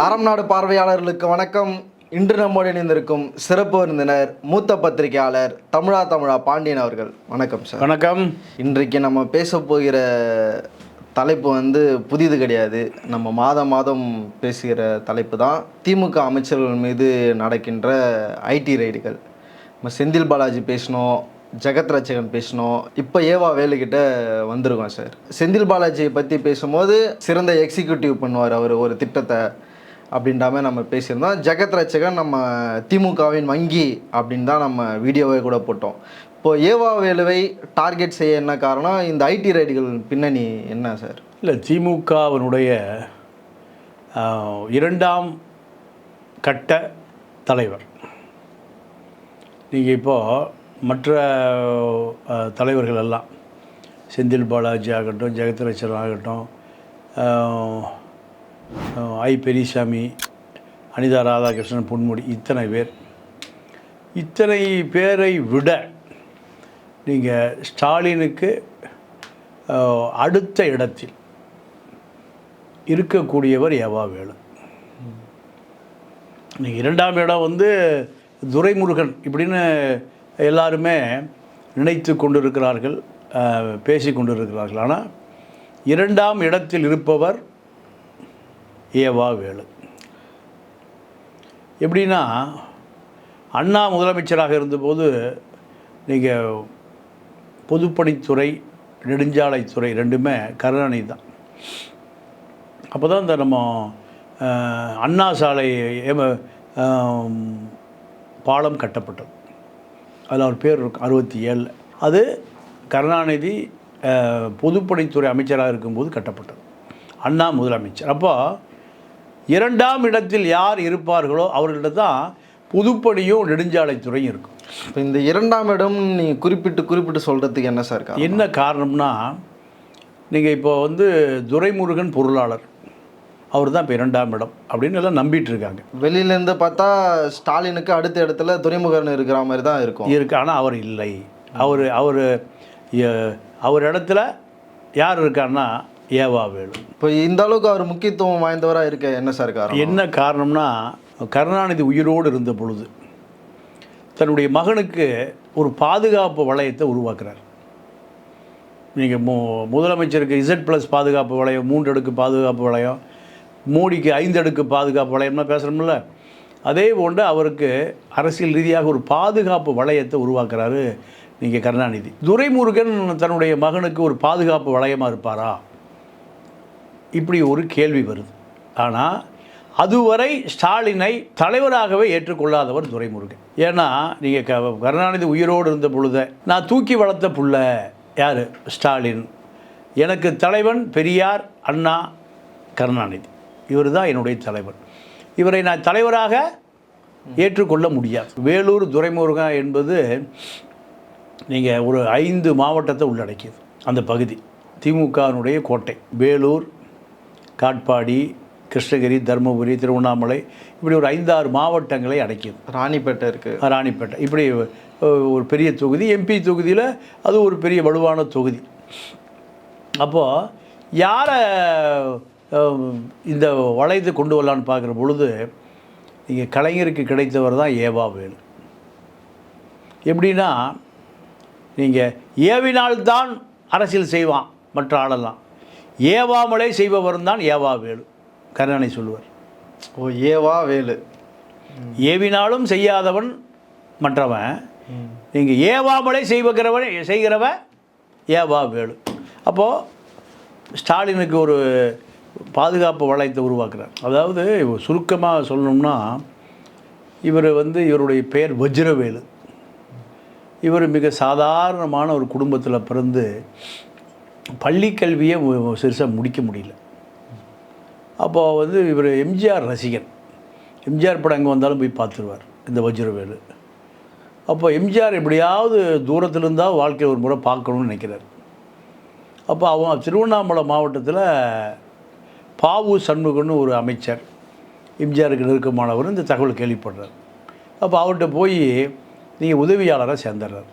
அறம் நாடு பார்வையாளர்களுக்கு வணக்கம். இன்று நம்மோடு இணைந்திருக்கும் சிறப்பு விருந்தினர் மூத்த பத்திரிகையாளர் தமிழா தமிழா பாண்டியன் அவர்கள். வணக்கம் சார். வணக்கம். இன்றைக்கு நம்ம பேச போகிற தலைப்பு வந்து புதிது கிடையாது. நம்ம மாதம் மாதம் பேசுகிற தலைப்பு தான். திமுக அமைச்சர்கள் மீது நடக்கின்ற ஐடி ரைடுகள் நம்ம செந்தில் பாலாஜி பேசினோம் ஜெகத் ரட்சகன் பேசினோம் இப்போ ஏவா வேலுக்கிட்ட வந்திருக்கோம் சார். செந்தில் பாலாஜியை பற்றி பேசும்போது சிறந்த எக்ஸிக்யூட்டிவ் பண்ணுவார் அவர் ஒரு திட்டத்தை. அப்படின்றாம நம்ம பேசியிருந்தோம். ஜெகத் ரட்சகன் நம்ம திமுகவின் வங்கி அப்படின்னு தான் நம்ம வீடியோவே கூட போட்டோம். இப்போ ஏவா வேலுவை டார்கெட் செய்ய என்ன காரணம்? இந்த ஐடி ரைடுகள் பின்னணி என்ன சார்? இல்லை திமுகவினுடைய இரண்டாம் கட்ட தலைவர். நீங்கள் இப்போது மற்ற தலைவர்கள் எல்லாம் செந்தில் பாலாஜி ஆகட்டும் ஜெகத்ரட்சன் ஆகட்டும் ஐ பெரியசாமி அனிதா ராதாகிருஷ்ணன் பொன்முடி இத்தனை பேர். இத்தனை பேரை விட நீங்கள் ஸ்டாலினுக்கு அடுத்த இடத்தில் இருக்கக்கூடியவர் எவா வேலு. நீங்கள் இரண்டாம் இடம் வந்து துரைமுருகன் இப்படின்னு எல்லாருமே நினைத்து கொண்டிருக்கிறார்கள் பேசி கொண்டிருக்கிறார்கள். ஆனால் இரண்டாம் இடத்தில் இருப்பவர் ஏவா வேலு. எப்படின்னா அண்ணா முதலமைச்சராக இருந்தபோது நீங்கள் பொதுப்பணித்துறை நெடுஞ்சாலைத்துறை ரெண்டுமே கருணாநிதி தான். அப்போ தான் இந்த நம்ம அண்ணா சாலை பாலம் கட்டப்பட்டது. அதில் அவர் பேர் இருக்கும் அறுபத்தி ஏழில் அது கருணாநிதி பொதுப்பணித்துறை அமைச்சராக இருக்கும்போது கட்டப்பட்டது. அண்ணா முதலமைச்சர். அப்போ இரண்டாம் இடத்தில் யார் இருப்பார்களோ அவர்கிட்ட தான் புதுப்பணியும் நெடுஞ்சாலைத்துறையும் இருக்கும். இப்போ இந்த இரண்டாம் இடம் நீங்கள் குறிப்பிட்டு குறிப்பிட்டு சொல்கிறதுக்கு என்ன சார் என்ன காரணம்னா நீங்கள் இப்போ வந்து துரைமுருகன் பொருளாளர். அவர் தான் இப்போ இரண்டாம் இடம் அப்படின்னு எல்லாம் நம்பிட்டு இருக்காங்க. வெளியிலேருந்து பார்த்தா ஸ்டாலினுக்கு அடுத்த இடத்துல துறைமுகன் இருக்கிற மாதிரி தான் இருக்கும். இருக்கு ஆனால் அவர் இல்லை. அவர் அவர் அவர் இடத்துல யார் இருக்காருன்னா ஏவா வேலு. இப்போ இந்த அளவுக்கு அவர் முக்கியத்துவம் வாய்ந்தவராக இருக்க என்ன சார் காரணம்? என்ன காரணம்னா கருணாநிதி உயிரோடு இருந்த பொழுது தன்னுடைய மகனுக்கு ஒரு பாதுகாப்பு வளையத்தை உருவாக்குறார். நீங்கள் மு முதலமைச்சருக்கு இசட் ப்ளஸ் பாதுகாப்பு வளையம் மூன்று அடுக்கு பாதுகாப்பு வளையம் மோடிக்கு ஐந்து அடுக்கு பாதுகாப்பு வளையம்னா பேசுகிறோம்ல அதே போன்று அவருக்கு அரசியல் ரீதியாக ஒரு பாதுகாப்பு வளையத்தை உருவாக்குறாரு நீங்கள் கருணாநிதி. துரைமுருகன் தன்னுடைய மகனுக்கு ஒரு பாதுகாப்பு வளையமாக இருப்பாரா? இப்படி ஒரு கேள்வி வருது. ஆனால் அதுவரை ஸ்டாலினை தலைவராகவே ஏற்றுக்கொள்ளாதவர் துரைமுருகன். ஏன்னா நீங்கள் க கருணாநிதி உயிரோடு இருந்த பொழுத நான் தூக்கி வளர்த்த புள்ள யார்? ஸ்டாலின். எனக்கு தலைவன் பெரியார் அண்ணா கருணாநிதி. இவர் தான் என்னுடைய தலைவன். இவரை நான் தலைவராக ஏற்றுக்கொள்ள முடியாது. வேலூர் துரைமுருகன் என்பது நீங்கள் ஒரு ஐந்து மாவட்டத்தை உள்ளடக்கியது. அந்த பகுதி திமுகவினுடைய கோட்டை வேலூர் காட்பாடி கிருஷ்ணகிரி தருமபுரி திருவண்ணாமலை இப்படி ஒரு ஐந்தாறு மாவட்டங்களை அடக்கியது. ராணிப்பேட்டை இருக்குது ராணிப்பேட்டை. இப்படி ஒரு பெரிய தொகுதி எம்பி தொகுதியில் அது ஒரு பெரிய வலுவான தொகுதி. அப்போது யாரை இந்த வளையத்தை கொண்டு வரலான்னு பார்க்குற பொழுது நீங்கள் கலைஞருக்கு கிடைத்தவர் தான் ஏவா வேலு. எப்படின்னா நீங்கள் ஏவினால்தான் அரசியல் செய்வான் மற்ற ஆளெல்லாம். ஏவாமலே செய்பவர் தான் ஏவா வேலு கருணாநிதி சொல்லுவார். ஓ ஏவா வேலு ஏவினாலும் செய்யாதவன் மற்றவன். நீங்கள் ஏவாமலே செய்வகிறவன் செய்கிறவன் ஏவா வேலு அப்போது ஸ்டாலினுக்கு ஒரு பாதுகாப்பு வளையத்தை உருவாக்குறார். அதாவது சுருக்கமாக சொல்லணும்னா இவர் வந்து இவருடைய பெயர் வஜ்ரவேலு. இவர் மிக சாதாரணமான ஒரு குடும்பத்தில் பிறந்து பள்ளி கல்வியை சிறுசாக முடிக்க முடியல. அப்போது வந்து இவர் எம்ஜிஆர் ரசிகன். எம்ஜிஆர் படம் எங்கே வந்தாலும் போய் பார்த்துருவார் இந்த வஜ்ரவேலு. அப்போ எம்ஜிஆர் எப்படியாவது தூரத்தில் இருந்தால் வாழ்க்கையில் ஒரு முறை பார்க்கணும்னு நினைக்கிறார். அப்போ அவன் திருவண்ணாமலை மாவட்டத்தில் பாவு சண்முகன்னு ஒரு அமைச்சர் எம்ஜிஆருக்கு நெருக்கமானவர் இந்த தகவல் கேள்விப்படுறார். அப்போ அவர்கிட்ட போய் நீங்கள் உதவியாளராக சேர்ந்துடுறார்.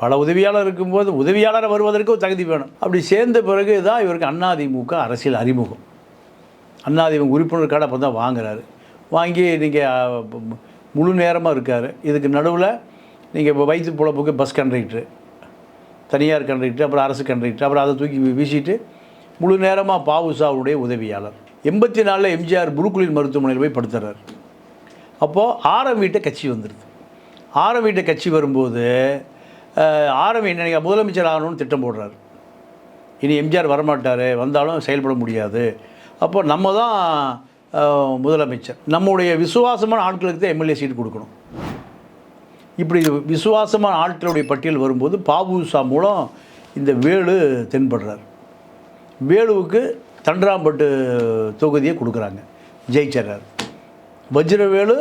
பல உதவியாளர் இருக்கும்போது உதவியாளரை வருவதற்கு ஒரு தகுதி வேணும். அப்படி சேர்ந்த பிறகு தான் இவருக்கு அதிமுக அரசியல் அறிமுகம். அண்ணாதிமுக உறுப்பினர் கார்டு அப்போ தான் வாங்குறாரு. வாங்கி நீங்கள் முழு நேரமாக இருக்கார். இதுக்கு நடுவில் நீங்கள் இப்போ வயிற்று பொழப்புக்கு பஸ் கண்டக்டரு தனியார் கண்டக்டர் அப்புறம் அரசு கண்டக்டர் அப்புறம் அதை தூக்கி வீசிட்டு முழு நேரமாக பாவுசாவுடைய உதவியாளர். எண்பத்தி நாலில் எம்ஜிஆர் புருக்குலின் மருத்துவமனையில் போய் படுத்துறாரு. அப்போது ஆரம் வீட்டை கட்சி வந்துடுது ஆரம் வீட்டை கட்சி வரும்போது ஆரம்பி ஆரம் என்ன முதலமைச்சர் ஆகணும்னு திட்டம் போடுறாரு. இனி எம்ஜிஆர் வரமாட்டார் வந்தாலும் செயல்பட முடியாது. அப்போ நம்ம தான் முதலமைச்சர். நம்முடைய விசுவாசமான ஆட்களுக்கு தான் எம்எல்ஏ சீட் கொடுக்கணும். இப்படி விசுவாசமான ஆட்களுடைய பட்டியல் வரும்போது பாபுசா மூலம் இந்த வேலு தென்படுறார். வேலுவுக்கு தண்டராம்பட்டு தொகுதியை கொடுக்குறாங்க. ஜெயிச்சிடுறார். வஜ்ரவேலு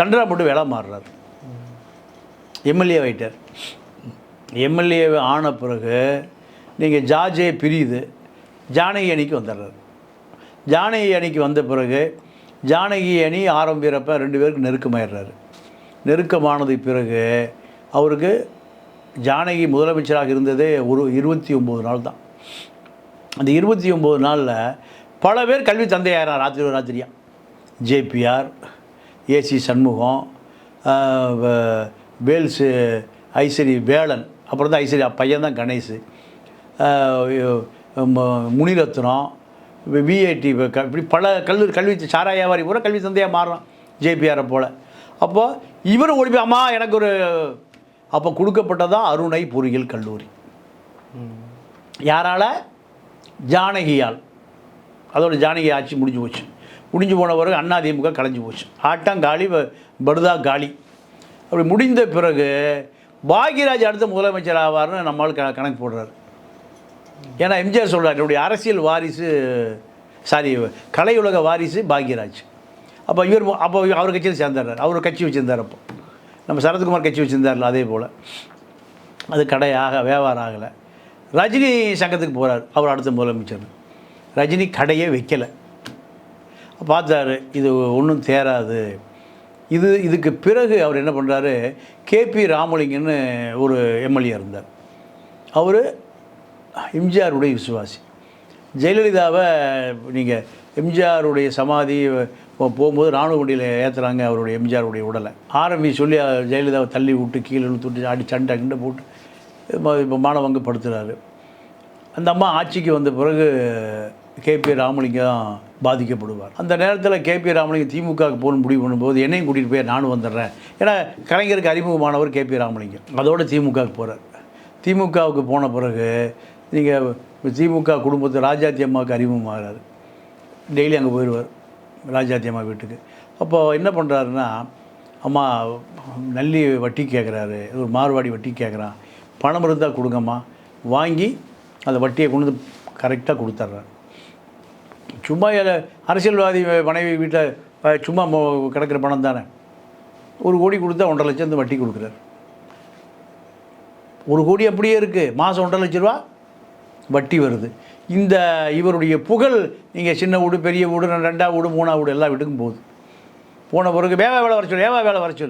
தண்டராம்பட்டு வேலை மாறுறார். எம்எல்ஏ வைட்டார் எம்எல்ஏ ஆன பிறகு நீங்கள் ஜார்ஜே பிரியுது ஜானகி அணிக்கு வந்துடுறாரு. ஜானகி அணிக்கு வந்த பிறகு ஜானகி அணி ஆரம்பிக்கிறப்ப ரெண்டு பேருக்கு நெருக்கமாயிடுறாரு. நெருக்கமானது பிறகு அவருக்கு ஜானகி முதலமைச்சராக இருந்ததே ஒரு இருபத்தி ஒம்பது நாள் தான். அந்த இருபத்தி ஒம்பது நாளில் பல பேர் கல்வி தந்தையாகிறார் ராத்திரி ராத்திரியா. ஜேபிஆர் ஏசி சண்முகம் வேல்ஸு ஐசரி ஐஸ்வரி வேலன் அப்புறம் தான் ஐஸ்வர்யா பையன் தான் கணேஷ். முனிரத்னம் விஐடி இப்படி பல கல்லூரி கல்வி சாரா வியாபாரி பூரா கல்வி சந்தையாக மாறுறான் ஜேபிஆரை போல். அப்போது இவர் ஓடி போய் அம்மா எனக்கு ஒரு அப்போ கொடுக்கப்பட்டதான் அருணை பொறியியல் கல்லூரி. யாரால்? ஜானகியால். அதோட ஜானகி ஆட்சி முடிஞ்சு போச்சு. முடிஞ்சு போன பிறகு அதிமுக கலைஞ்சு போச்சு. ஆட்டம் காலி படுதா காலி. அப்படி முடிந்த பிறகு பாக்யராஜ் அடுத்த முதலமைச்சர் ஆவார்னு நம்மால் க கணக்கு போடுறாரு. ஏன்னா எம்ஜிஆர் சொல்கிறார் என்னுடைய அரசியல் வாரிசு சாரி கலையுலக வாரிசு பாக்யராஜ். அப்போ இவர் அப்போ அவர் கட்சியில் சேர்ந்துடுறார் அவர் கட்சி வச்சுருந்தார் அப்போ. நம்ம சரத்குமார் கட்சி வச்சுருந்தார்ல அதே போல். அது கடையாக வியாபாரம் ஆகலை. ரஜினி சங்கத்துக்கு போகிறார் அவர் அடுத்த முதலமைச்சர். ரஜினி கடையே வைக்கலை. பார்த்தாரு இது ஒன்றும் தேராது. இது இதுக்கு பிறகு அவர் என்ன பண்ணுறாரு கேபி ராமலிங்கன்னு ஒரு எம்எல்ஏ இருந்தார். அவர் எம்ஜிஆருடைய விசுவாசி. ஜெயலலிதாவை நீங்கள் எம்ஜிஆருடைய சமாதி போகும்போது ராணுவ வண்டியில் ஏற்றுறாங்க அவருடைய எம்ஜிஆருடைய உடலை. ஆரம்பி சொல்லி ஜெயலலிதாவை தள்ளி விட்டு கீழே இழுத்து ஆடி சண்டை கிண்டை போட்டு இப்போ மானவங்கப்படுத்துகிறாரு படுத்துறாரு அந்த அம்மா ஆட்சிக்கு வந்த பிறகு கேபி ராமலிங்கம் பாதிக்கப்படுவார். அந்த நேரத்தில் கேபி ராமலிங்கம் திமுகவுக்கு போகணும் முடிவு பண்ணும்போது என்னையும் கூட்டிகிட்டு போய் நானும் வந்துடுறேன். ஏன்னா கலைஞருக்கு அறிமுகமானவர் கேபி ராமலிங்கம். அதோட திமுகவுக்கு போகிறார் திமுகவுக்கு போன பிறகு நீங்கள் திமுக குடும்பத்து ராஜாத்தி அம்மாவுக்கு அறிமுகமாகிறார். டெய்லி அங்கே போயிடுவார் ராஜாத்தி அம்மா வீட்டுக்கு. அப்போது என்ன பண்ணுறாருன்னா அம்மா நல்லி வட்டி கேட்குறாரு ஒரு மார்வாடி வட்டி கேட்குறான் பணம் இருந்தால் கொடுங்கம்மா. வாங்கி அந்த வட்டியை கொண்டு வந்து கரெக்டாக கொடுத்துட்றாரு. சும்மா ஏல- அரசியல்வாதி மனைவி வீட்டில் சும்மா கிடக்கிற பணம் தானே. ஒரு கோடி கொடுத்தா ஒன்றரை லட்சம் வட்டி கொடுக்குறாரு. ஒரு கோடி அப்படியே இருக்குது மாதம் ஒன்றரை லட்ச ரூபா வட்டி வருது. இந்த இவருடைய புகழ் நீங்கள் சின்ன வீடு பெரிய வீடு ரெண்டாவது ரெண்டா வீடு மூணா வீடு எல்லா வீட்டுக்கும் போகுது. போன பிறகு வேவா வேலை வர சொல்லு வேவா வேலை வர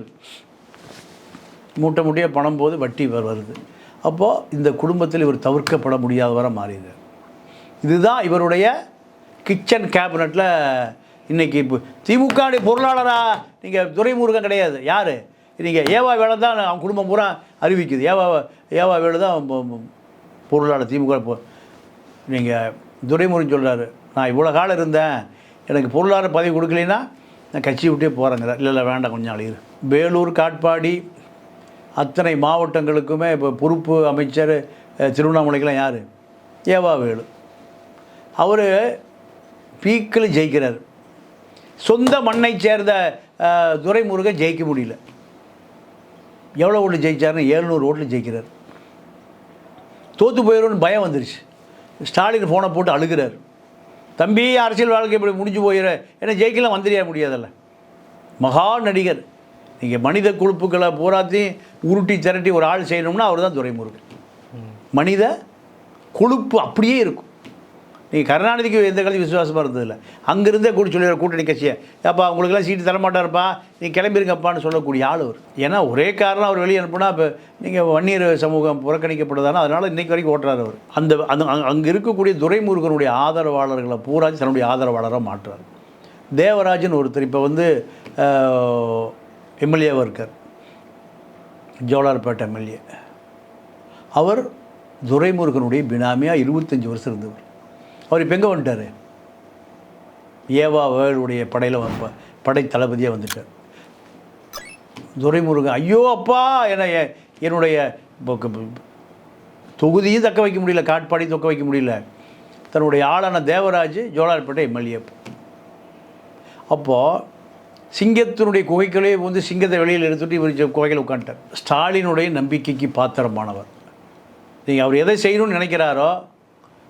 மூட்டை மூட்டையாக பணம் போது வட்டி வருது. அப்போது இந்த குடும்பத்தில் இவர் தவிர்க்கப்பட முடியாதவரை மாறிடுறார். இதுதான் இவருடைய கிச்சன் கேபினட்டில் இன்றைக்கி இப்போ திமுகவுடைய பொருளாளராக நீங்கள் துரைமுருகன் கிடையாது. யார்? நீங்கள் ஏவா வேலை தான் அவன் குடும்பம் பூரா அறிவிக்குது. ஏவா ஏவா வேலு தான் பொருளாளர் திமுக நீங்கள் துரைமுருகன் சொல்கிறாரு நான் இவ்வளோ காலம் இருந்தேன். எனக்கு பொருளாதார பதவி கொடுக்கலைன்னா நான் கட்சி விட்டே போகிறேங்கிற இல்லை இல்லை வேண்டாம் கொஞ்சம் நாள் இரு. வேலூர் காட்பாடி அத்தனை மாவட்டங்களுக்குமே இப்போ பொறுப்பு அமைச்சர் திருவண்ணாமலைக்கெலாம் யார்? ஏவா வேலு. அவர் பீக்கில் ஜெயிக்கிறார். சொந்த மண்ணை சேர்ந்த துரைமுருகன் ஜெயிக்க முடியல. எவ்வளோ ஓட்டு ஜெயிச்சாருன்னு ஏழ்நூறு ஓட்டில் ஜெயிக்கிறார். தோற்று போயிடும்னு பயம் வந்துருச்சு. ஸ்டாலின் ஃபோனை போட்டு அழுகிறார். தம்பி அரசியல் வாழ்க்கை இப்படி முடிஞ்சு போயிட ஏன்னா ஜெயிக்கலாம் வந்துடியா முடியாதல்ல. மகா நடிகர். நீங்கள் மனித கொழுப்புக்களை பூராத்தையும் உருட்டி திரட்டி ஒரு ஆள் செய்யணும்னா அவர் தான் துரைமுருகன். மனித கொழுப்பு அப்படியே இருக்கும். நீங்கள் கருணாநிதிக்கு எந்த கட்சி விசுவாசமாக இருந்ததில்ல. அங்கேருந்தே கூட சொல்லிடுற கூட்டணி கட்சியை அப்பா உங்களுக்கெல்லாம் சீட்டு தரமாட்டாருப்பா நீ கிளம்பிருங்கப்பான்னு சொல்லக்கூடிய ஆள் அவர் ஏன்னா ஒரே காரணம் அவர் வெளியே அனுப்புனா இப்போ நீங்கள் வன்னியர் சமூகம் புறக்கணிக்கப்படுதானே அதனால் இன்றைக்கு வரைக்கும் ஓட்டுறாரு அவர். அந்த அந்த அங்கே இருக்கக்கூடிய துரைமுருகனுடைய ஆதரவாளர்களை பூரா தன்னுடைய ஆதரவாளராக மாற்றுறாரு. தேவராஜன் ஒருத்தர் இப்போ வந்து எம்எல்ஏவாக இருக்கார். ஜோலார்பேட்டை எம்எல்ஏ. அவர் துரைமுருகனுடைய பினாமியாக இருபத்தஞ்சி வருஷம் இருந்தவர். அவர் இப்போ எங்கே வந்துட்டார்? ஏவா வேலுடைய படையில் வ- படை தளபதியாக வந்துட்டார். துரைமுருகன் ஐயோ அப்பா என என்னுடைய தொகுதியும் தக்க வைக்க முடியல காட்பாடி தக்க வைக்க முடியல. தன்னுடைய ஆளான தேவராஜ் ஜோலார்பேட்டை எம்எல்ஏ. அப்போது சிங்கத்தினுடைய குகைகளே வந்து சிங்கத்தை வெளியில் எடுத்துகிட்டு இவர் ஜ- குகையில் உட்காந்துட்டார் ஸ்டாலினுடைய நம்பிக்கைக்கு பாத்திரமானவர். நீங்கள் அவர் எதை செய்யணும்னு நினைக்கிறாரோ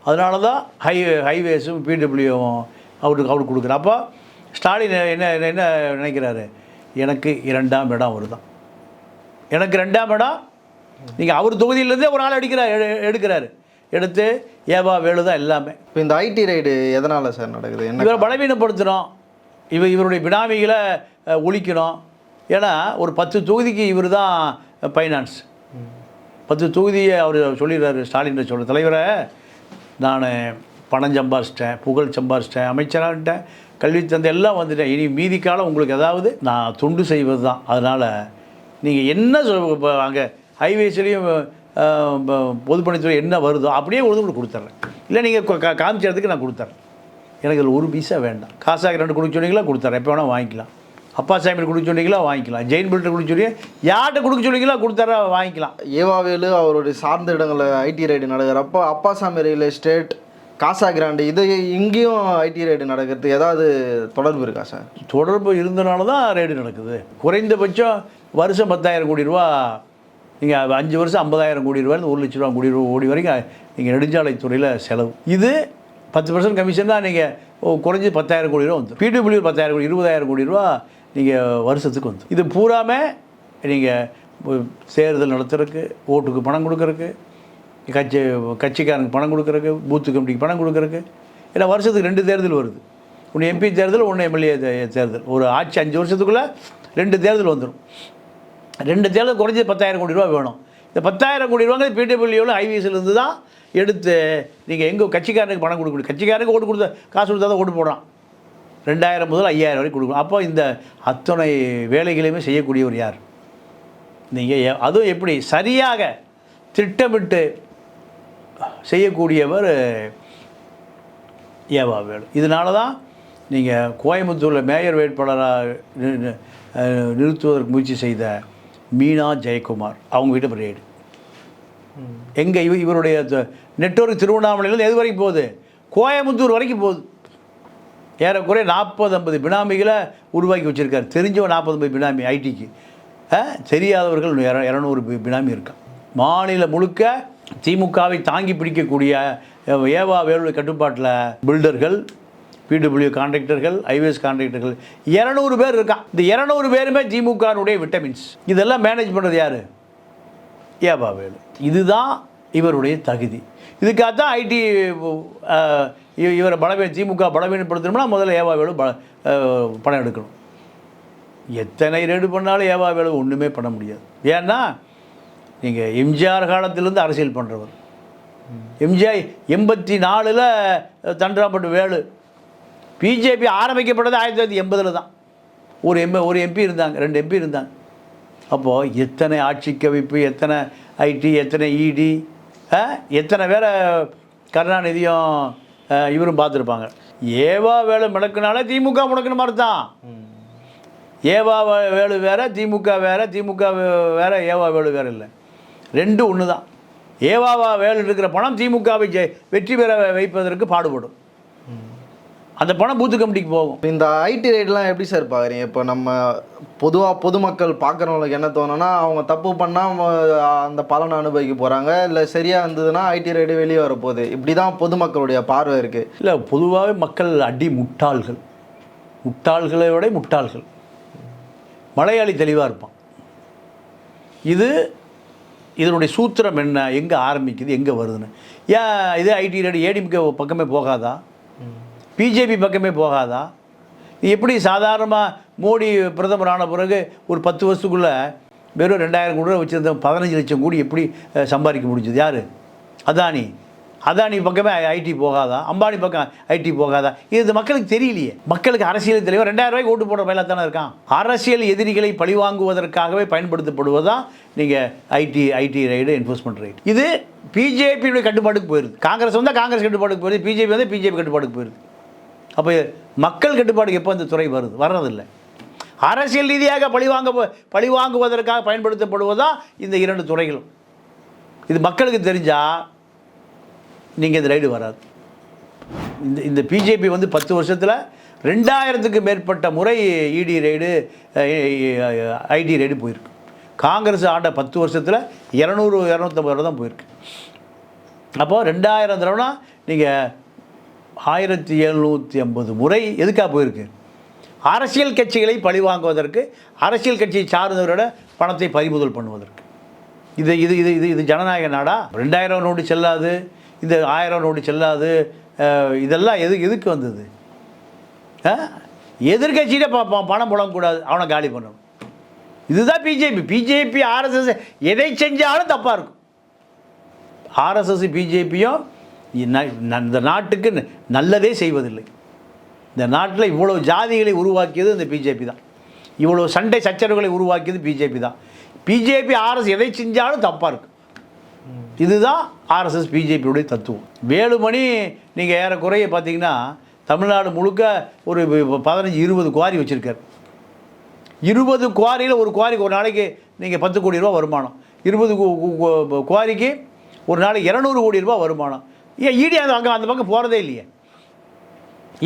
அதனால தான் ஹை ஹைவேஸும் பிடபிள்யூவும் அவருக்கு அவருக்கு கொடுக்குறார். அப்போ ஸ்டாலின் என்ன என்ன- என்ன நினைக்கிறாரு? எனக்கு இரண்டாம் இடம் அவர் தான் எனக்கு ரெண்டாம் இடம் நீங்கள் அவர் தொகுதியிலேருந்தே ஒரு ஆள் அடிக்கிறார் எடு- எடுக்கிறாரு. எடுத்து ஏவா வேலு தான் எல்லாமே. இப்போ இந்த ஐடி ரைடு எதனால் சார் நடக்குது? இவரை பலவீனப்படுத்தணும் இவ இவருடைய பினாமிகளை ஒழிக்கணும் ஏன்னா ஒரு பத்து தொகுதிக்கு இவர் தான் ஃபைனான்ஸ் பத்து தொகுதியை அவர் சொல்லிடுறாரு ஸ்டாலின் சொல்ற தலைவரை. நான் பணம் சம்பாரிச்சிட்டேன் புகழ் சம்பாரிச்சிட்டேன் அமைச்சராகிட்டேன் கல்வி தந்தை எல்லாம் வந்துட்டேன். இனி மீதி காலம் உங்களுக்கு ஏதாவது நான் தொண்டு செய்வது தான் அதனால் நீங்கள் என்ன சொல் இப்போ அங்கே ஹைவேஸ்லேயும் பொதுப்பணித்துறை என்ன வருதோ அப்படியே கொண்டு உங்களுக்கு கொடுத்துட்றேன் இல்லை நீங்கள் காமிச்சதுக்கு நான் கொடுத்துட்றேன் எனக்கு அதில் ஒரு பைசா வேண்டாம். காசாக ரெண்டு கொடுக்க சொன்னீங்களா கொடுத்துட்றேன் எப்போ வேணால் வாங்கிக்கலாம். அப்பா சாமி கொடுக்க சொன்னீங்களா வாங்கிக்கலாம். ஜெயின் பில்டர் கொடுக்க சொன்னீங்க யார்கிட்ட கொடுக்க சொன்னீங்களா கொடுத்தாரா வாங்கிக்கலாம். ஏவாவேலு அவருடைய சார்ந்த இடங்களில் IT raid நடக்கிறப்போ Appasamy real estate Casa Grande இது இங்கேயும் ஐடி ரைடு நடக்கிறதுக்கு ஏதாவது தொடர்பு இருக்கா சார்? தொடர்பு இருந்தனால தான் ரேடு நடக்குது. குறைந்தபட்சம் வருஷம் பத்தாயிரம் கோடி ரூபா நீங்கள் அஞ்சு வருஷம் ஐம்பதாயிரம் கோடி ரூபாய் ஒரு லட்ச ரூபா கோடி ரூபா கோடி வரைக்கும் நீங்கள் நெடுஞ்சாலைத்துறையில் செலவு. இது பத்து பர்சன்ட் கமிஷன் தான் நீங்கள் குறைஞ்சி பத்தாயிரம் கோடி ரூபா வந்து பிடபிள்யூ பத்தாயிரம் கோடி இருபதாயிரம் கோடி ரூபா நீங்கள் வருஷத்துக்கு வந்து. இது பூராமே நீங்கள் தேர்தல் நடத்துறதுக்கு ஓட்டுக்கு பணம் கொடுக்குறக்கு கட்சி கட்சிக்காரனுக்கு பணம் கொடுக்குறக்கு பூத்து கமிட்டிக்கு பணம் கொடுக்குறக்கு ஏன்னா வருஷத்துக்கு ரெண்டு தேர்தல் வருது. ஒன்று எம்பி தேர்தல் ஒன்று எம்எல்ஏ தேர்தல். ஒரு ஆட்சி அஞ்சு வருஷத்துக்குள்ளே ரெண்டு தேர்தல் வந்துடும் ரெண்டு தேர்தல் குறைஞ்சது பத்தாயிரம் கோடி ரூபா வேணும். இந்த பத்தாயிரம் கோடி ரூபாங்க பிடபிள்யூவில் ஐவிஎஸ்லேருந்து தான் எடுத்து நீங்கள் எங்கே கட்சிக்காரனுக்கு பணம் கொடுக்க முடியும். கட்சிக்காரனுக்கு ஓட்டு கொடுத்த காசு கொடுத்தா தான் ஓட்டு போடுறான். ரெண்டாயிரம் முதல் ஐயாயிரம் வரைக்கும் கொடுக்கணும். அப்போ இந்த அத்தனை வேலைகளையுமே செய்யக்கூடியவர் யார்? நீங்கள் அதுவும் எப்படி? சரியாக திட்டமிட்டு செய்யக்கூடியவர் ஏவா வேலு. இதனால தான் நீங்கள் கோயம்புத்தூரில் மேயர் வேட்பாளராக நிறுத்துவதற்கு முயற்சி செய்த மீனா ஜெயக்குமார். அவங்க வீட்டு பிரேடு எங்கே இவ இவருடைய நெட்வொர்க் திருவண்ணாமலையிலேருந்து எது வரைக்கும் போகுது? கோயம்புத்தூர் வரைக்கும் போகுது. ஏறக்குறைய நாற்பது ஐம்பது பினாமிகளை உருவாக்கி வச்சுருக்காரு. தெரிஞ்சவன் நாற்பது ஐம்பது பினாமி ஐடிக்கு. தெரியாதவர்கள் இர இரநூறு பினாமி இருக்கான் மாநிலம் முழுக்க திமுகவை தாங்கி பிடிக்கக்கூடிய ஏவா வேலு கட்டுப்பாட்டில் பில்டர்கள் பிடபிள்யூ கான்ட்ராக்டர்கள் ஐவேஸ் கான்ட்ராக்டர்கள் இரநூறு பேர் இருக்கான் இந்த இரநூறு பேருமே திமுகனுடைய விட்டமின்ஸ். இதெல்லாம் மேனேஜ் பண்ணுறது யார்? ஏவா வேலு. இதுதான் இவருடைய தகுதி. இதுக்காக தான் ஐடி இவரை பலவீன திமுக பலவீனப்படுத்தணும்னா முதல்ல ஏவா வேலு பல பணம் எடுக்கணும். எத்தனை ரெடி பண்ணாலும் ஏவா வேலு ஒன்றுமே பண்ண முடியாது. ஏன்னா நீங்கள் எம்ஜிஆர் காலத்திலேருந்து அரசியல் பண்ணுறவர் எம்ஜிஆர் எண்பத்தி நாலில் தண்டராம்பட்டு வேலு. பிஜேபி ஆரம்பிக்கப்பட்டது ஆயிரத்தி தொள்ளாயிரத்தி எண்பதில் தான். ஒரு எம் ஒரு எம்பி இருந்தாங்க ரெண்டு எம்பி இருந்தாங்க. அப்போது எத்தனை ஆட்சி கவிப்பு எத்தனை ஐடி எத்தனை இடி எத்தனை பேரை கருணாநிதியும் இவரும் பார்த்துருப்பாங்க. ஏவா வேலை முடக்குனாலே திமுக முடக்குன மாதிரி தான் ஏவா வே- வேலு வேற திமுக வேற திமுக வே- வேற ஏவா வேலு வேற இல்லை. ரெண்டும் ஒன்று தான் ஏவாவா வேலு இருக்கிற பணம் திமுகவை வெற்றி பெற வைப்பதற்கு பாடுபடும். அந்த பணம் பூத்து கமிட்டிக்கு போகும். இந்த ஐடி ரைட்லாம் எப்படி சார் பார்க்குறீங்க இப்போ நம்ம பொதுவாக பொதுமக்கள் பார்க்குறவங்களுக்கு என்ன தோணுன்னா அவங்க தப்பு பண்ணால் அந்த பலனை அனுபவிக்க போகிறாங்க இல்லை சரியாக இருந்ததுன்னா ஐடி ரைடு வெளியே வரப்போகுது. இப்படி தான் பொதுமக்களுடைய பார்வை இருக்குது இல்லை பொதுவாகவே மக்கள் அடி முட்டாள்கள். முட்டாள்களை விட முட்டாள்கள். மலையாளி தெளிவாக இருப்பான். இது இதனுடைய சூத்திரம் என்ன? எங்கே ஆரம்பிக்குது? எங்கே வருதுன்னு. ஏன் இதே ஐடி ரெடி ஏடிஎம்கே பக்கமே போகாதா? பிஜேபி பக்கமே போகாதா? எப்படி சாதாரணமாக மோடி பிரதமர் ஆன பிறகு ஒரு பத்து வருஷத்துக்குள்ளே வெறும் ரெண்டாயிரம் கோடி ரூபா வச்சுருந்த பதினஞ்சு லட்சம் கோடி எப்படி சம்பாதிக்க முடிஞ்சது? யார்? அதானி. அதானி பக்கமே ஐடி போகாதா? அம்பானி பக்கம் ஐடி போகாதா? இது மக்களுக்கு தெரியலையே. மக்களுக்கு அரசியல் தெரியும் ரெண்டாயிரம் ரூபாய்க்கு ஓட்டு போடுற மேலே தானே இருக்கான். அரசியல் எதிரிகளை பழிவாங்குவதற்காகவே பயன்படுத்தப்படுவதா நீங்கள் IT IT raid enforcement raid? இது பிஜேபியுடைய கட்டுப்பாட்டுக்கு போயிருது. காங்கிரஸ் வந்தால் காங்கிரஸ் கட்டுப்பாட்டுக்கு போயிருது. பிஜேபி வந்து பிஜேபி கட்டுப்பாட்டுக்கு போயிருது. அப்போ மக்கள் கட்டுப்பாடுக்கு எப்போ இந்த துறை வருது? வர்றதில்லை. அரசியல் ரீதியாக பழிவாங்க பழிவாங்குவதற்காக பயன்படுத்தப்படுவதுதான் இந்த இரண்டு துறைகளும். இது மக்களுக்கு தெரிஞ்சால் நீங்கள் இந்த ரைடு வராது. இந்த இந்த பிஜேபி வந்து பத்து வருஷத்தில் ரெண்டாயிரத்துக்கு மேற்பட்ட முறை இடி ரைடு ஐடி ரைடு போயிருக்கு. காங்கிரஸ் ஆண்ட பத்து வருஷத்தில் இரநூறு இரநூத்தம்பது ரூபா தான் போயிருக்கு. அப்போது ரெண்டாயிரம் தடவைனா நீங்கள் ஆயிரத்தி எழுநூற்றி ஐம்பது முறை எதுக்காக போயிருக்கு? அரசியல் கட்சிகளை பழிவாங்குவதற்கு அரசியல் கட்சியை சார்ந்தவரோட பணத்தை பறிமுதல் பண்ணுவதற்கு. இது இது இது இது இது ஜனநாயக நாடா? ரெண்டாயிரம் நோட்டு செல்லாது இந்த ஆயிரம் நோட்டு செல்லாது இதெல்லாம் எது எதுக்கு வந்தது? எதிர்கட்சியிட ப பணம் புழங்கக்கூடாது அவனை காலி பண்ணணும் இதுதான் பிஜேபி. பிஜேபி ஆர்எஸ்எஸ் எதை செஞ்சாலும் தப்பாக இருக்கும். ஆர்எஸ்எஸ் பிஜேபியும் இந்த நாட்டுக்கு நல்லதே செய்வதில்லை. இந்த நாட்டில் இவ்வளோ ஜாதிகளை உருவாக்கியது இந்த பிஜேபி தான். இவ்வளோ சண்டை சச்சரவுகளை உருவாக்கியது பிஜேபி தான். பிஜேபி ஆர்எஸ் எதை செஞ்சாலும் தப்பாக இருக்கும் இதுதான் ஆர்எஸ்எஸ் பிஜேபியுடைய தத்துவம். வேலுமணி நீங்கள் ஏறக்குறைய பார்த்தீங்கன்னா தமிழ்நாடு முழுக்க ஒரு பதினஞ்சு இருபது குவாரி வச்சுருக்காரு. இருபது குவாரியில் ஒரு குவாரிக்கு ஒரு நாளைக்கு நீங்கள் பத்து கோடி ரூபா வருமானம். இருபது குவாரிக்கு ஒரு நாளைக்கு இரநூறு கோடி ரூபா வருமானம். ஏன் ஈடி அந்த அங்கே அந்த பக்கம் போகிறதே இல்லையே.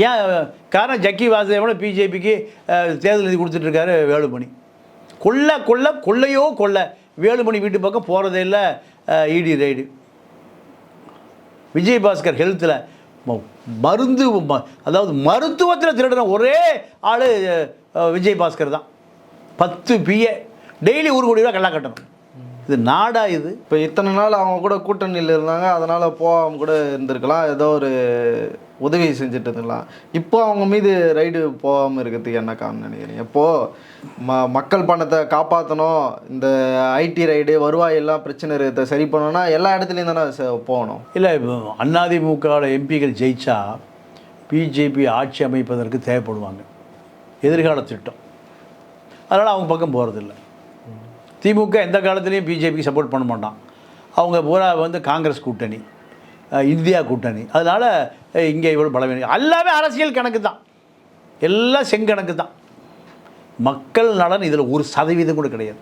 ஏன் காரணம் ஜக்கி வாசுதேவனும் பிஜேபிக்கு தேர்தல் நிதி கொடுத்துட்ருக்காரு வேலுமணி. கொள்ள கொள்ள கொள்ளையோ கொள்ள வேலுமணி வீட்டு பக்கம் போகிறதே இல்லை இடி ரைடு விஜய் பாஸ்கர் ஹெல்த்தில் மருந்து ம- அதாவது மருத்துவத்தில் திருடுற ஒரே ஆள் விஜய் பாஸ்கர் தான். பத்து பிஏ டெய்லி ஒரு கோடி ரூபா கல்லா கட்டணும் இது நாடா இது? இப்போ இத்தனை நாள் அவங்க கூட கூட்டணியில் இருந்தாங்க அதனால் போகாம கூட இருந்திருக்கலாம். ஏதோ ஒரு உதவி செஞ்சுட்டு இருந்திருக்கலாம். இப்போ அவங்க மீது ரைடு போகாமல் இருக்கிறதுக்கு என்ன காரணம் நினைக்கிறீங்க? இப்போது ம மக்கள் பணத்தை காப்பாற்றணும் இந்த ஐடி ரைடு வருவாய் எல்லாம் பிரச்சனை இருக்கிறத சரி பண்ணணும்னா எல்லா இடத்துலையும் தானே போகணும். இல்லை அதிமுகவோட எம்பிகள் ஜெயிச்சா பிஜேபி ஆட்சி அமைப்பதற்கு தேவைப்படுவாங்க. எதிர்கால திட்டம். அதனால் அவங்க பக்கம் போகிறதில்ல திமுக எந்த காலத்துலேயும் பிஜேபிக்கு சப்போர்ட் பண்ண மாட்டான். அவங்க பூரா வந்து காங்கிரஸ் கூட்டணி இந்தியா கூட்டணி. அதனால் இங்கே இவ்வளோ பலவீனம். எல்லாமே அரசியல் கணக்கு தான். எல்லாம் செங்கணக்கு தான். மக்கள் நலன் இதில் ஒரு சதவீதம் கூட கிடையாது.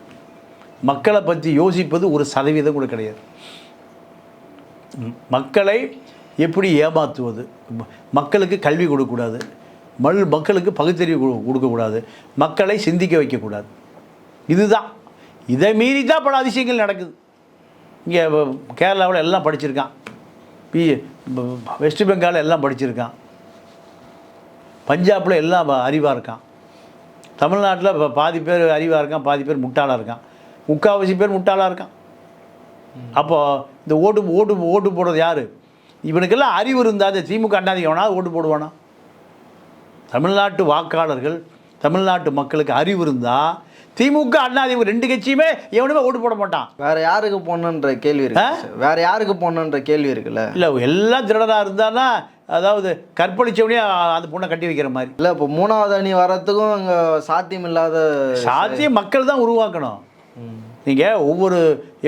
மக்களை பற்றி யோசிப்பது ஒரு சதவீதம் கூட கிடையாது. மக்களை எப்படி ஏமாற்றுவது மக்களுக்கு கல்வி கொடுக்கக்கூடாது. மல் மக்களுக்கு பகுத்தறிவு கொடு- கொடுக்கக்கூடாது. மக்களை சிந்திக்க வைக்கக்கூடாது. இதுதான். இதை மீறி தான் பல அதிசயங்கள் நடக்குது. இங்கே கேரளாவில் எல்லாம் படிச்சிருக்கான். பி வெஸ்ட் பெங்காலில் எல்லாம் படிச்சிருக்கான். பஞ்சாபில் எல்லாம் அறிவாக இருக்கான். தமிழ்நாட்டில் இப்போ பாதி பேர் அறிவாக இருக்கான் பாதி பேர் முட்டாளாக இருக்கான். முக்கால்வாசி பேர் முட்டாளாக இருக்கான். அப்போது இந்த ஓட்டு ஓட்டு ஓட்டு போடுறது யார்? இவனுக்கெல்லாம் அறிவு இருந்தால் இந்த திமுக அண்ணாதி எவனா ஓட்டு போடுவானா? தமிழ்நாட்டு வாக்காளர்கள் தமிழ்நாட்டு மக்களுக்கு அறிவு இருந்தால் திமுக அண்ணாதிமுக ரெண்டு கட்சியுமே எவனுமே ஓட்டு போட மாட்டான். வேற யாருக்கு போகணுன்ற கேள்வி இருக்கு. வேற யாருக்கு போகணுன்ற கேள்வி இருக்குல்ல? இல்லை எல்லாம் திருடனாக இருந்தானா அதாவது கற்பழிச்சவனே அந்த பொண்ணை கட்டி வைக்கிற மாதிரி. இல்லை இப்போ மூணாவது அணி வர்றதுக்கும் இங்கே சாத்தியம் இல்லாத சாத்தியம் மக்கள் தான் உருவாக்கணும். நீங்கள் ஒவ்வொரு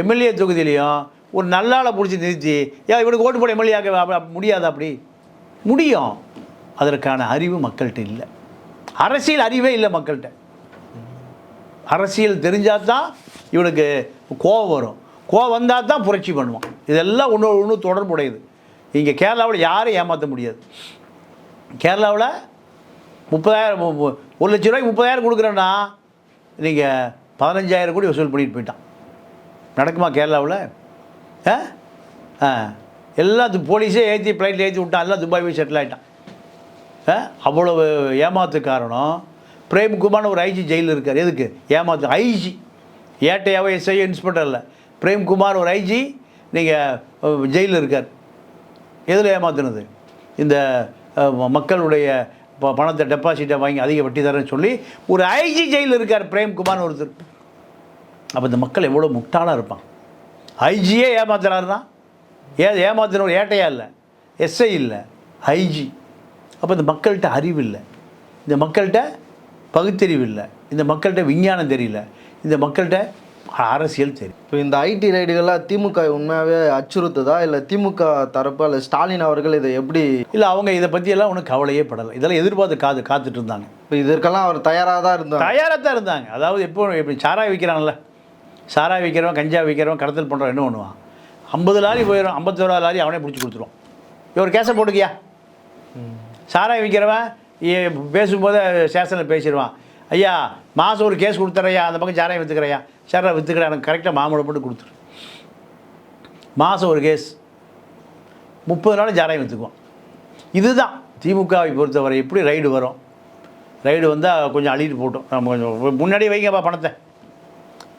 எம்எல்ஏ தொகுதியிலையும் ஒரு நல்லாளை பிடிச்சி நிறுத்தி ஏன் இவனுக்கு ஓட்டு போட எம்எல்ஏ ஆக்க முடியாது அப்படி. முடியும். அதற்கான அறிவு மக்கள்கிட்ட இல்லை. அரசியல் அறிவே இல்லை மக்கள்கிட்ட. அரசியல் தெரிஞ்சால் தான் இவனுக்கு கோவம் வரும். கோவம் வந்தால் தான் புரட்சி பண்ணுவான். இதெல்லாம் ஒன்று ஒன்று தொடர்புடையது. இங்கே கேரளாவில் யாரும் ஏமாற்ற முடியாது. கேரளாவில் முப்பதாயிரம் ஒரு லட்ச ரூபாய்க்கு முப்பதாயிரம் கொடுக்குறேன்னா நீங்கள் பதினஞ்சாயிரம் கோடி வசூல் பண்ணிட்டு போயிட்டான். நடக்குமா கேரளாவில்? ஆ? ஆ. எல்லாம் து- போலீஸே ஏற்றி ஃப்ளைட்டில் ஏற்றி விட்டான். எல்லாம் துபாய் போய் செட்டில் ஆகிட்டான் ஆ? அவ்வளவு ஏமாத்து காரணம். பிரேம்குமார்னு ஒரு ஐஜி ஜெயிலில் இருக்கார். எதுக்கு? ஏமாத்து. ஐஜி. ஏட்டையாவோ எஸ்ஐ இன்ஸ்பெக்டர் இல்லை. பிரேம்குமார் ஒரு ஐஜி நீங்கள் ஜெயிலில் இருக்கார். எதில் ஏமாத்துனது? இந்த மக்களுடைய ப- பணத்தை டெபாசிட்டை வாங்கி அதிக வட்டி தரேன்னு சொல்லி ஒரு ஐஜி ஜெயிலில் இருக்கார் பிரேம்குமார்னு ஒருத்தர். அப்போ இந்த மக்கள் எவ்வளோ முட்டாளாக இருப்பான் ஐஜியே ஏமாத்துறாருன்னா? ஏ ஒரு ஏட்டையா இல்லை. எஸ்ஐ இல்லை. ஐஜி. அப்போ இந்த மக்கள்கிட்ட அறிவு இல்லை. இந்த மக்கள்கிட்ட பகுத்தறிவு இல்லை இந்த மக்கள்கிட்ட விஞ்ஞானம் தெரியல. இந்த மக்கள்கிட்ட அரசியல் தெரியும் இப்போ இந்த ஐடி ரைடுகள்லாம் திமுக உண்மையாகவே அச்சுறுத்துதா? இல்லை திமுக தரப்பு இல்லை ஸ்டாலின் அவர்கள் இதை எப்படி இல்லை அவங்க இதை பற்றியெல்லாம் ஒன்றும் கவலையே படலை. இதெல்லாம் எதிர்பார்த்து காத்து காத்துட்டு இருந்தாங்க. இப்போ இதற்கெல்லாம் அவர் தயாராக தான் இருந்தார் தயாராக தான் இருந்தாங்க. அதாவது எப்போ இப்படி சாராய் விற்கிறான்ல சாராய் விற்கிறவன் கஞ்சா விற்கிறவன் கடத்தல் பண்ணுறவன் என்ன பண்ணுவான்? ஐம்பது லாரி போயிடும் ஐம்பத்தோரா லாரி அவனே பிடிச்சி கொடுத்துருவான் இவர் கேஸை போட்டுக்கியா? சாராய் விற்கிறவன் பேசும்போது ஸ்டேஷனில் பேசிடுவான். ஐயா மாதம் ஒரு கேஸ் கொடுத்துறையா அந்த பக்கம் சாராயம் விற்றுக்கிறையா சாராய் விற்றுக்கிற எனக்கு கரெக்டாக மாமூலை போட்டு கொடுத்துரு. மாதம் ஒரு கேஸ். முப்பது நாள் சாராயம் விற்றுக்குவான் இதுதான் திமுகவை பொறுத்தவரை எப்படி ரைடு வரும். ரைடு வந்தால் கொஞ்சம் அள்ளிட்டு போட்டோம். நம்ம கொஞ்சம் முன்னாடி வைங்கப்பா பணத்தை.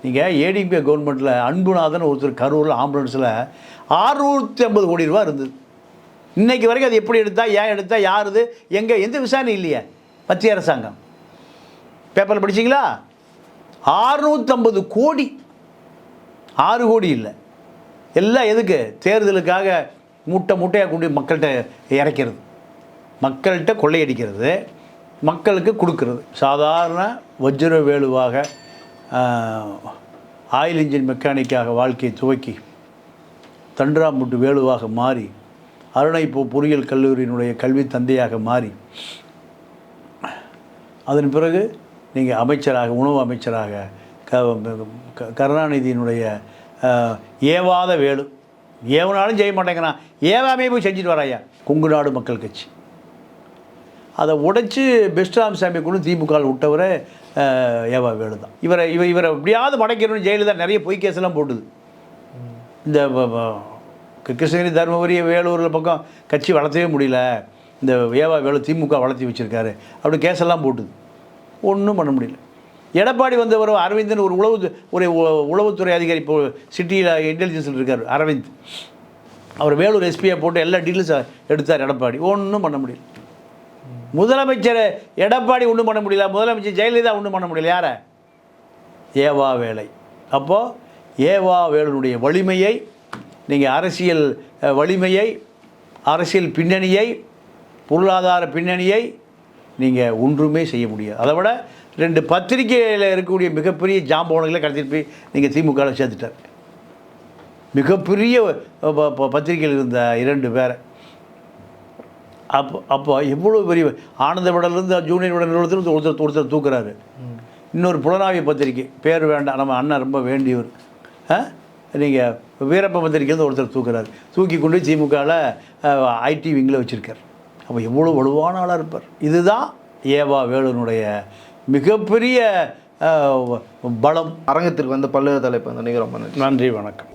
நீங்கள் ஏடிபி கவர்மெண்ட்டில் அன்புநாதன் ஒருத்தர் கரூரில் ஆம்புலன்ஸில் அறுநூற்றி ஐம்பது கோடி ரூபா இருந்தது. இன்றைக்கு வரைக்கும் அது எப்படி எடுத்தா ஏன் எடுத்தா யார் இது எங்கே எந்த விசாரணை இல்லையே? மத்திய அரசாங்கம். பேப்பரில் படிச்சிங்களா? ஆறுநூற்றம்பது கோடி. ஆறு கோடி இல்லை. எல்லாம் எதுக்கு? தேர்தலுக்காக மூட்டை மூட்டையாக கொண்டு மக்கள்கிட்ட இறக்கிறது. மக்கள்கிட்ட கொள்ளையடிக்கிறது. மக்களுக்கு கொடுக்கறது. சாதாரண வஜ்ர வேலுவாக ஆயில் இன்ஜின் மெக்கானிக்காக வாழ்க்கையை துவக்கி தண்டராமுட்டு வேலுவாக மாறி அருணைப்பூ பொறியியல் கல்லூரியினுடைய கல்வி தந்தையாக மாறி அதன் பிறகு நீங்கள் அமைச்சராக உணவு அமைச்சராக க க- கருணாநிதியினுடைய ஏவாத வேலு. ஏவனாலும் செய்ய மாட்டேங்கிறான் ஏவாமே போய் செஞ்சுட்டு வராயா கொங்கு நாடு மக்கள் கட்சி. அதை உடைச்சி பெஸ்ட்ராம் சாமி கொண்டு திமுகவில் விட்டவரை ஏவா வேலு தான். இவரை இவ இவரை எப்படியாவது மடைக்கணும்னு ஜெயலலிதா நிறைய பொய் கேஸெல்லாம் போட்டுது. இந்த கிருஷ்ணகிரி தருமபுரி வேலூரில் பக்கம் கட்சி வளர்த்தவே முடியல. இந்த ஏவா வேலு திமுக வளர்த்தி வச்சுருக்காரு. அப்படி கேஸெல்லாம் போட்டுது. ஒன்றும் பண்ண முடியல. எடப்பாடி வந்தவர் அரவிந்தன் ஒரு உளவு ஒரு உ- உளவுத்துறை அதிகாரி இப்போ சிட்டியில் இன்டெலிஜென்ஸில் இருக்கார் அரவிந்த். அவர் வேலூர் எஸ்பியை போட்டு எல்லா டீட்டெயில்ஸ் எடுத்தார் எடப்பாடி. ஒன்றும் பண்ண முடியல. முதலமைச்சர் எடப்பாடி ஒன்றும் பண்ண முடியல. முதலமைச்சர் ஜெயலலிதா ஒன்றும் பண்ண முடியல. யாரை? ஏவா வேலை. அப்போது ஏவா வேலுனுடைய வலிமையை நீங்கள் அரசியல் வலிமையை அரசியல் பின்னணியை பொருளாதார பின்னணியை நீங்கள் ஒன்றுமே செய்ய முடியாது. அதை விட ரெண்டு பத்திரிகையில் இருக்கக்கூடிய மிகப்பெரிய ஜாம்பவன்களை கடத்திட்டு போய் நீங்கள் திமுகவில் சேர்த்துட்டார். மிகப்பெரிய பத்திரிகையில் இருந்த இரண்டு பேரை. அப்போ அப்போ எவ்வளோ பெரிய ஆனந்த விடலேருந்து ஜூனியர் விடல் ஒருத்தர் ஒருத்தர் ஒருத்தர் தூக்குறாரு. இன்னொரு புலனாய்வு பத்திரிக்கை பேர் வேண்டாம். நம்ம அண்ணன் ரொம்ப வேண்டியவர். நீங்கள் வீரப்ப பத்திரிக்கையிலேருந்து ஒருத்தர் தூக்குறாரு. தூக்கி கொண்டு திமுகவில் ஐடி விங்கில் வச்சுருக்கார். அப்போ எவ்வளோ வலுவான ஆளாக இருப்பார். இதுதான் ஏவா வேலுனுடைய மிகப்பெரிய பலம். அரங்கத்திற்கு வந்து பல்வேறு தலைப்பு. வந்து நன்றி வணக்கம்.